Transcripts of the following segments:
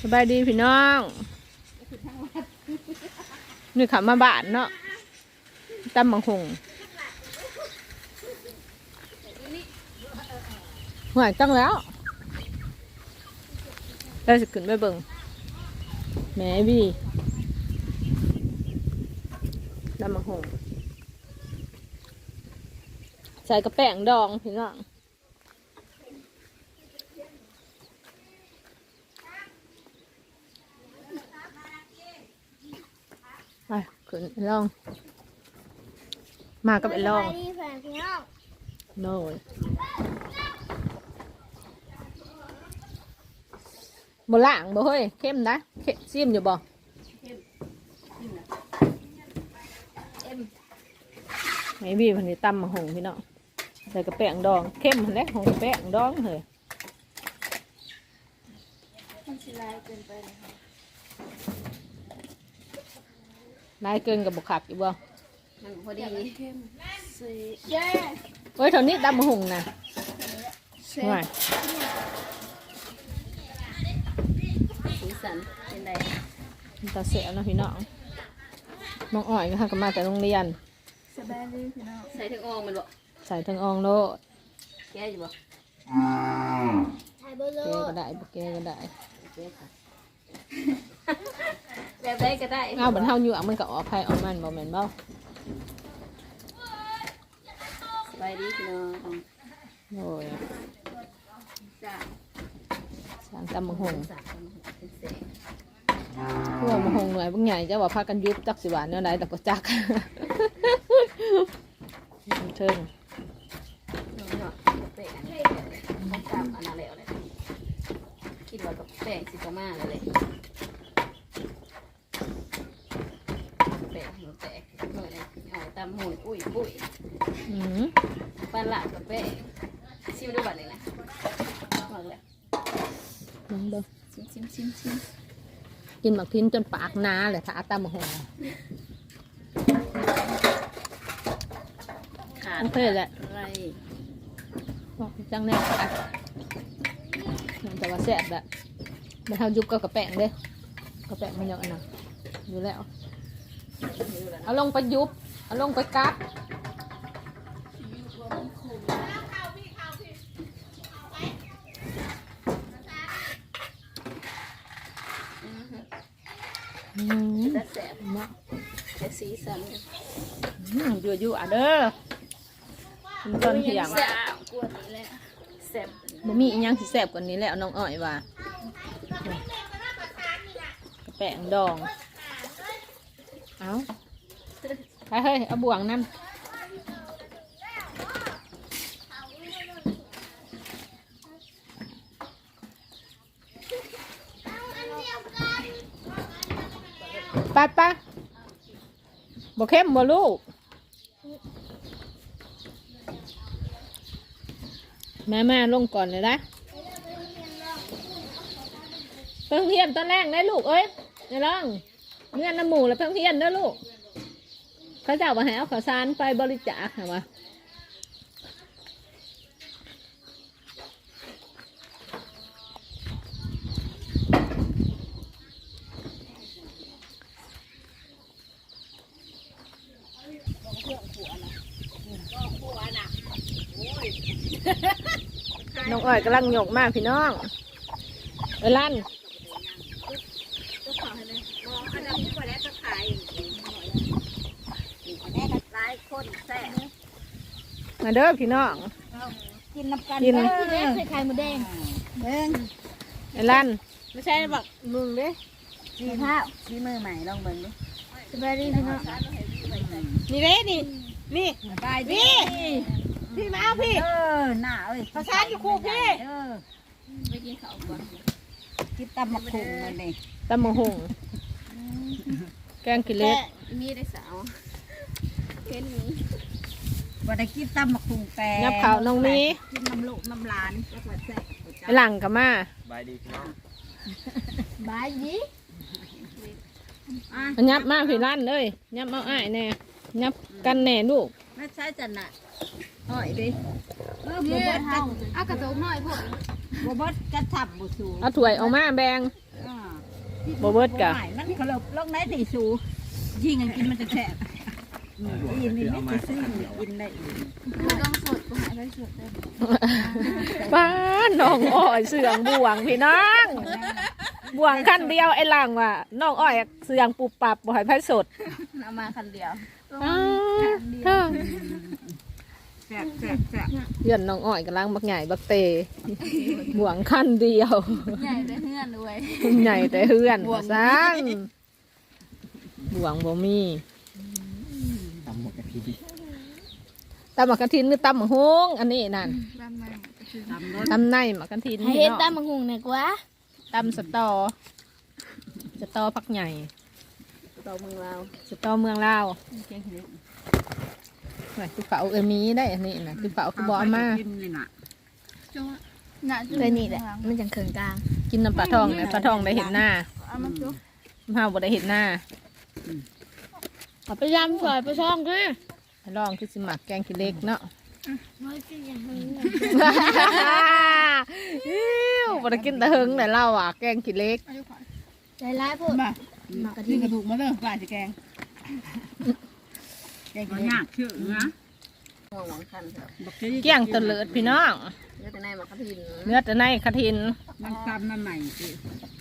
สบายดีพี่น้องนี่ขับมาบ้านเนาะตำบังหงหวยตั้งแล้วเราจะขึ้นไปเบิ่งแม่บี้ตำบังหงใส่กระแป้งดองพี่น้องไปขึ้นไป ลอง มากับไอ้ลองสบายดีแฟนพี่น้องโน่นบ่ล่างบ่เฮ้ยเข้มนะเข้มซิมอยู่บ่เอ็มไม่บีพันนี้ตำมาหงพี่น้องใส่กระแป้งดองเข้มหั้นแหละหงกระแป้งดองเฮ้ยมันสิลายเกินไปเลยค่ะ นายเกินกับบุขับอยู่บ่มันพอดีเข้มสีเย้เฮ้ยเท่านี้ตำมาหงนะเซห่วยสีสันเป็นไรมันตาเสียนะพี่น้องน้องอ้อยก็หากันมาแต่โรงเรียนสบายดีพี่น้องใส่ถึงอองมันบ่ใส่ทั้งอองโลดแก้อยู่บ่ถ่ายเบอร์โลแกก็ได้บ่แกก็ได้ แก้ค่ะแบบได้ก็ได้เอาบันเท่าอยู่อะมันก็ออกไผออกมันบ่แม่นบ่สบายดีพี่น้องโอ้ยจ้าสั่งตำมาหงสามเป็นเสงพวกมาหงหน่วยบางใหญ่จะว่าพากันยุบจักสิหวานเนี่ยไรแต่ก็จักเทิงน้องเนาะแป้งอันนี้ต้องตามอันนั้นแล้วเลยคิดว่ากับแป้งสิประมาณแล้วเลยแป้งหัวแตกเมื่อไรเอาตำหุ่นปุ้ยปุ้ย อืม ปลา หลาดกับแป้งชิมดูบัตรเลยนะหมดเลยลองเบิ่งชิมชิมชิมชิมกินหมักทิ้นจนปากหนาเลยถ้าอาตามมาหงขาดโอเคแหละอะไรบอกจังแน่อะมันจะว่าแซ่บแบบมันเท่ายุบก็กระแป้งเด้กระแป้งมันยังอันนั้นอยู่แล้วไม่รู้แล้วนะเอาลงไปยุบ เอาลงไปกัด อืมแต่แสบเนาะแต่สีสันอืมอยู่อยู่อะเด้อมันตอนเที่ยงแสบกวนนี้แหละแสบบ่มีอีหยังสิแซ่บกว่านี้แล้วน้องอ้อยว่ากระแป้งดอง เอาไปเฮ้ย เอาบ่วงนั่น ไปไปบ่เข้มบ่ลูกแม่แม่ลงก่อนเลยนะเพิ่งเพียนตอนแรกนะลูกเอ้ยอย่าลองเงื่อนน้ำหมูแล้วเพิ่งเพียนเด้อลูกเขาจะเอามาให้เอาข้าวสารไปบริจาคค่ะวะ น้องอ้อยกำลังหยกมากพี่น้องเอลั่นอันนั้นที่คนแรกจะขายอันนี้หลายคนแสบมาเด้อพี่น้องกินน้ำกันกินพี่เล็กเคยขายหมูแดงเบิ้งเอลั่นไม่ใช่บักมึงเด้สีข้าวสีมือใหม่ลองเบิ้งดูสบายดีพี่น้องนี่เด้นี่นี่บายดี พี่มาเอาพี่ เออหน้าเอ้ยภาษาอยู่คู่พี่ เออไปกินข้าวก่อนกินตำมะขุ่งมันนี่ตำมะหง แกงกิเลสมีได้สาวเห็นนี้บ่ได้กินตำมะขุ่งแต่ยับเขาวน้องมีกินน้ำลูกน้ำหลานแล้วก็แซ่บไอ้หลังกับมาบายดีพี่น้องบายดีอะอันยับมาพี่ลั่นเลยยับเอาอ้ายแน่ยับกันแน่ลูกไม่ใช่จันน่ะอ หอยดิเออบ่เนี่เบิยดเฮาเอากระโจกหน่อยพวกบ่เบิดกระทับบ่สูเอาถ้วยออกมาแบ่ง อ่าบ่เบิดกะบ่หายมันเขาลบลงไหนตีสูยิงกันกินมันจะแซ่บอืมอีนี่ไม่จะซื้อกินได้อีกมันต้องสดกูหาได้สดได้บ้านน้องอ้อยเสืองบ่วงพี่น้องบ่วงขั้นเดียวไอ้หลังว่ะน้องอ้อยเสืองปุบปับบ่ให้ไผสดเอามาคันเดียวอ้าวเด้อแซ่บแซ่บแซ่บเพื่อนน้องอ้อยกำลังบักใหญ่บักเตบ่วงขั้นเดียวใหญ่ได้เฮือนด้วยใหญ่แต่เฮือนบ่วงสร้างบ่วงบ่มีตำหมกกะทิตำหมักกะทินหรือตำหมักฮงอันนี้นั่นบ้านใหม่ทำรสตำในหมักกะทินให้พี่เฮ็ดน้องตามมังหุงหน่อยกว่าตำสตอ สตอผักใหญ่เราเมืองเราสตอเมืองลาวเก่งเล็กห น่อยคือเป๋าเออมีได้อันนี้นะคือเป๋าคือบอมากินนี่น่ะน่ะเลยนี่แหละมันจังเขิงกลางกินน้ำปลาทองเลยปลาทองได้เห็นหน้าเอามาจุ๊บเฮาบ่ได้เห็นหน้าเอาไปยำซอยไปช่องด้วยลองคือสิหมักแกงขี้เล็กเนาะน้อยสิอย่างนี้อิ้วบ่ได้กินแต่เฮิงแต่เล่าอะแกงขี้เล็กใจร้ายพวกมาหมากกะทินี่กระดูกมาเด้อปลาจะแกง แกงยากชื่อนะห่วงหวังคันครับบักกะทิเกี้ยงตะเลิดพี่น้องเลือดในมากระถินเนื้อแต่ในกระทินมันตำมาใหม่สิ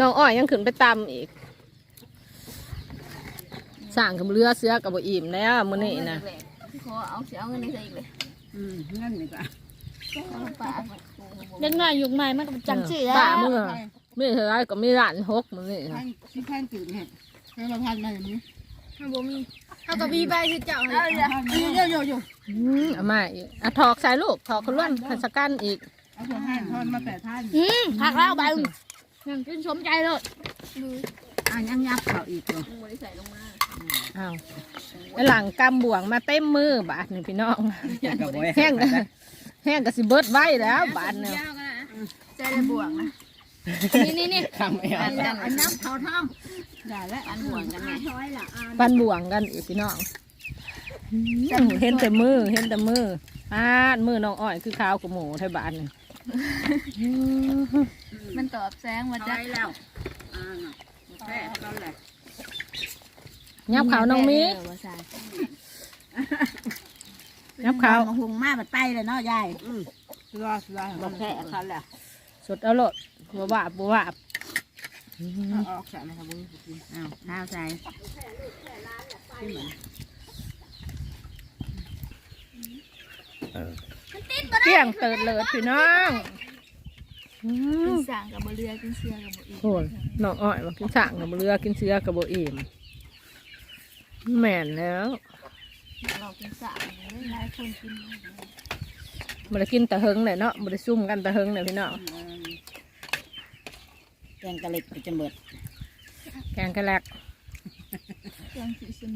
น้องอ้อยยังขึ้นไปตำอีกสั่งกับเรือเสือกับบ่อิ่มแล้วมื้อนี้นะขอเอาเสียเอาเงินในใจอีกเลยอืมนั่นนี่ก็เอาลงปากเด็กน้อยยุคใหม่มันก็จังสิป้าแล้วมึงอะไม่เท่าไรก็มีร้านหกมื้อนี้นะท่านที่ท่านตื่นเห็ดให้เราพันมาอย่างนี้ เฮาบ่มีเฮาก็มีใบคือเจ้าเอาเยอะเยอะเยอะอืมเอามาอีกอะถอกใส่ลูกถอกขลุ่นพันสกันอีกเอาสองท่านทอนมาแปดท่านอืมผักแล้วใบยังกินสมใจเลยอะยังยับเขาอีกตัวมึงบริใส่ลงมาอ้าวไอ้หลังกำบ่วงมาเต็มมือบาทนี่พี่น้องกับบ่แห้งก็แห้งก็สิเบิดไว้แล้ว บาทเนี่ยใจได้บวงนะนี่นี่นี่ทำไม่เอาอันกันอันยับเขาท่อง ได้แล้วอันบวงกันไงช้อยละอะปันบ่วงกันอีกพี่น้องอืมเห็นแต่มือเห็นแต่มืออ่านมือน้องอ้อยคือขาวกับหมูไทยบ้านนี่อืมมันตอบแสงมาเอาจ้ะไว้แล้วอ่าน่ะแค่ตอนแหละยับขาวน้องมียับขาวมาหุงมาบัดไปเลยเนาะยายอืมรอรอบอกแค่เขาแหละสดเอาโลดบัวบาบบัวบาบ เอาออกใส่ไหมครับบุ้งอ้าวข้าวใส่เกี่ยงเติดเลิดพี่น้องอืกิมนสั่งกับบ่เรือกินเสือกับบ่อีกโอ้ยน้องอ้อยมากินสั่งกับเรือกินเสือกับโบอิ่มแม่นแล้วเรากินสั่งหลายคนกินมันได้กินแต่เฮิงเลยเนาะมันได้ซุ่มกันแต่เฮิงเลยพี่น้องแก งกะเล็กไปจนเบิดแกงกะแลกเครื่องสีสม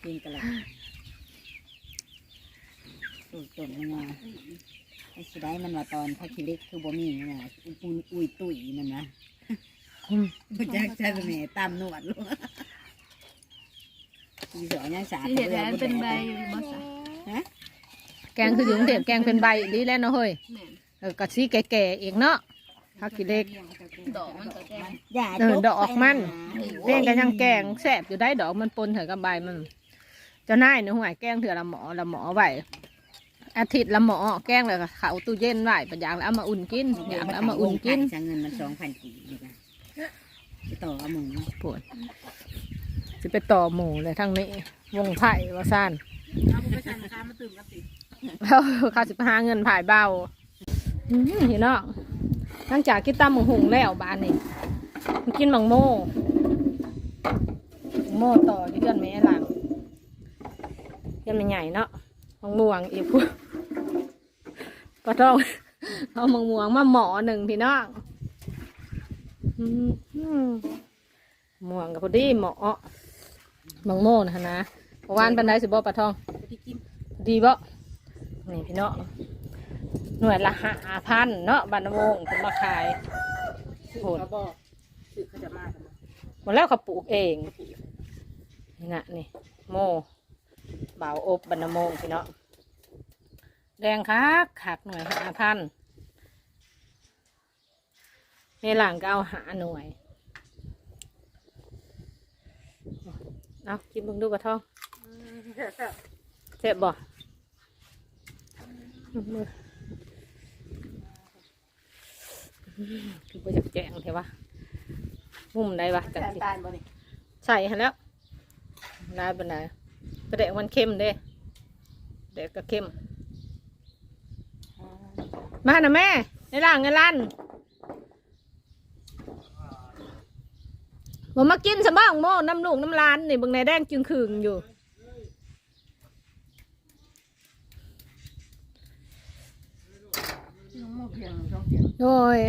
แกงกะเล็กสูตรต้นมันว่าไอ้สิได้มันว่าตอนพักคิเล็กคือบ่มีนี่นะอุปุนอุยตุยมันนะอืมบ่จักใช้สมัยตามนวดลูกสีสองยังสาที่เห็นแล้วเป็นใบอยู่บ่ซะฮะแกงคืออยู่กรุงเทพแกงเป็นใบดีแล้วเนาะเฮ้ยแม่น เออกะซีแก่ๆเองเนาะ ฮักกิเล็กดอกมันก็แกงอย่าเออจกดอกมันไปหาเล่นกันยังแกงแสบอยู่ได้ดอกมันปนเถอะกับใบมันเจ้านายเนี่ยห่วยแกงเถื่อละหมอละหมอไว้อาทิตย์ละหมอแกงเลยก็เขาตู้เย็นไว้ปัญญางแล้วเอามาอุ่นกินอยากแล้วเอามาอุ่นกินใช้เงินมันสองพันกี่ดีกว่าไปต่อเอาหมูเนาะปวดจะไปต่อหมูเลยทั้งนี้ วงไผ่ว่าซ่านเอาไปใส่ราคามาตื่นกันติแล้วเขาสิไปหาเงินผ่ายเบาอืมเห็นเนาะ หลังจากกินตำหมูหุงแล้วบ้านนี่มันกินหมังโม่หมังโม่ต่อที่เดือนแม่หลังเดือนมันใหญ่เนาะหมังม่วงอีกพวกปลาทองเอาหมังม่วงมาหมอหนึ่งพี่น้องม่วงกับพอดีหมอหมังโม่นะนะเพราะวานปันไดสิบ่ปลาทองดีบ่นี่พี่เนาะ หน่วยละห้าพันเนาะบันวงเป็นมาขายโหดเขาบอกสื่อเขาจะมากันหมดแล้วเขาปลูกเองนี่นะนี่โมบ่าวอบบรรณโมงพี่เนาะแดงคักคักหน่วยหาพันในหลังก็เอาหาหน่วยเอากินเบิ่งดูกระท่องเจ็บบ่ คือไปจากแจงเถอะวะมุมใดวะจังสิตาลบ่นี่ใส่ให้แล้วลายบันไดประเดะมันเข้มเด้เด็กก็เข้ม มานะแม่ในร่างในร้านบ่มากินสบ้างโม่น้ำลูกน้ำร้านนี่เบางในแดงจึงคืงอยู่ เพียงช่องเพียงโอ้ย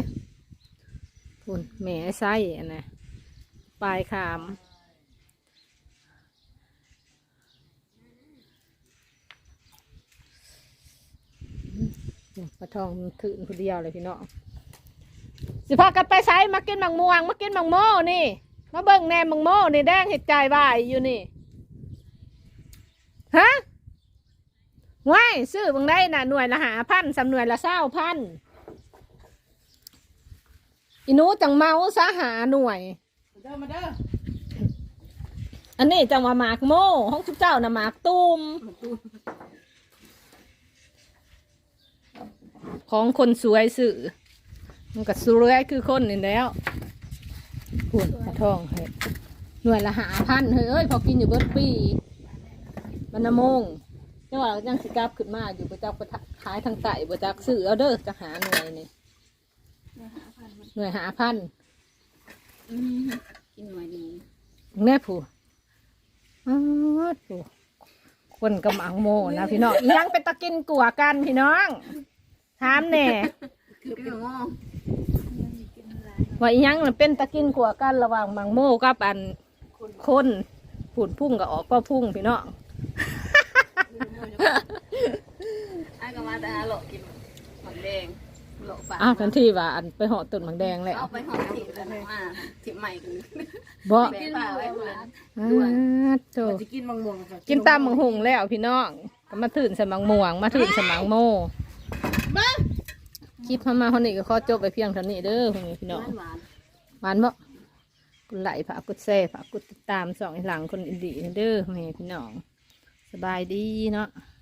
คุณแหม่ไส้อันนะปลายขาม ปลาทองถืนคนเดียวเลยพี่น้องสิพากันไปไซมากินมังม่วง มากินมังโม่นี่ มาเบิ่งแหนมมังโม่นี่แดงเห็ดใจวายอยู่นี่ ฮะว้ายซื้อบังได้น่ะหน่วยละหาพันสำหน่วยละเศร้าพัน อีหนูจังเมาสาหาหน่วยเด้อมาเด้ออันนี้จังว่าหมากโม่ห้องชุบเจ้าน่ะหมากตูมของคนสวยสื่อมันก็สวยคือคนนี่แล้วพูนกระทองเฮ้ยหน่วยละหาพันเฮ้ยเอ้ยพอกินอยู่เบิดปีมันนะโมงจังหวะยังสิกลับขึ้นมาอยู่ประจักประขายทางไต่ประจักสื่อเอาเด้อจะหาหน่วยนี่ หน่วยหาพันอืมกินหน่อยหนึงแม่ผู้อ้าวผู้คนกำลังโมนะพี่น้องอีหยังเป็นตะกินกัวกันพี่น้องถามแน่คือเป็นงอว่าอีหยังน่ะเป็นตะกินกัวกันระหว่างมังโมกับอันคนผุนพุ่งกับออกก็พุ่งพี่น้องอ้ายก็มาแต่หาโลกินหมักแดง โลปลาอ้าวทันทีว่าอันไปเหาะต้นหมังแดงแล้วเอาไปหอมถิ่แล้วมาถิ่ใหม่กันบ่แม่ป้าไว้มาอ้าวโตจะกินมังม่วงค่ะกินตามมังหุงแล้วพี่น้องก็มาถื่นสมังม่วง มาถื่นสมังโมคลิปพามาคนนี้ก็ขอจบไปเพียงเท่านี้เด้อพวกนี้พี่น้องหวานหวานบ่กดไลค์ฝากกดแชร์ฝากกดติดตามสองหลังคนอินดีเด้อแม่พี่น้อง สบายดีเนาะๆ